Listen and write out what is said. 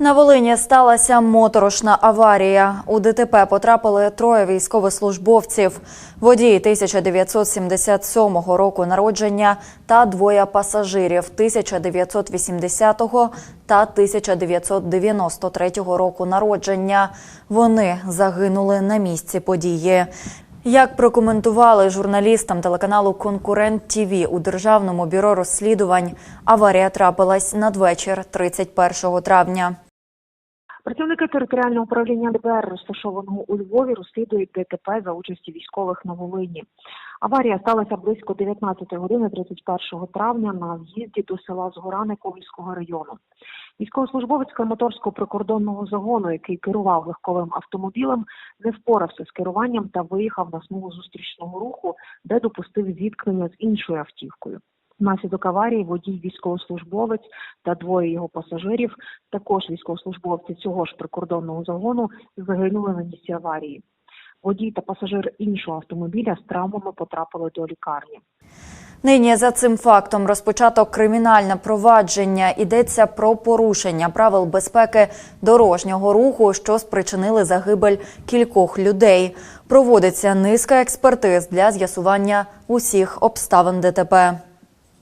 На Волині сталася моторошна аварія. У ДТП потрапили троє військовослужбовців. Водій 1977 року народження та двоє пасажирів 1980 та 1993 року народження. Вони загинули на місці події. Як прокоментували журналістам телеканалу Конкурент ТІВІ у Державному бюро розслідувань, аварія трапилась надвечір 31 травня. Працівники територіального управління ДБР, розташованого у Львові, розслідують ДТП за участі військових на Волині. Аварія сталася близько 19 години 31 травня на в'їзді до села Згорани Ковальського району. Військовослужбовець Краматорського прикордонного загону, який керував легковим автомобілем, не впорався з керуванням та виїхав на смугу зустрічного руху, де допустив зіткнення з іншою автівкою. Внаслідок аварії водій військовослужбовець та двоє його пасажирів, також військовослужбовці цього ж прикордонного загону, загинули на місці аварії. Водій та пасажир іншого автомобіля з травмами потрапили до лікарні. Нині за цим фактом розпочато кримінальне провадження. Йдеться про порушення правил безпеки дорожнього руху, що спричинили загибель кількох людей. Проводиться низка експертиз для з'ясування усіх обставин ДТП.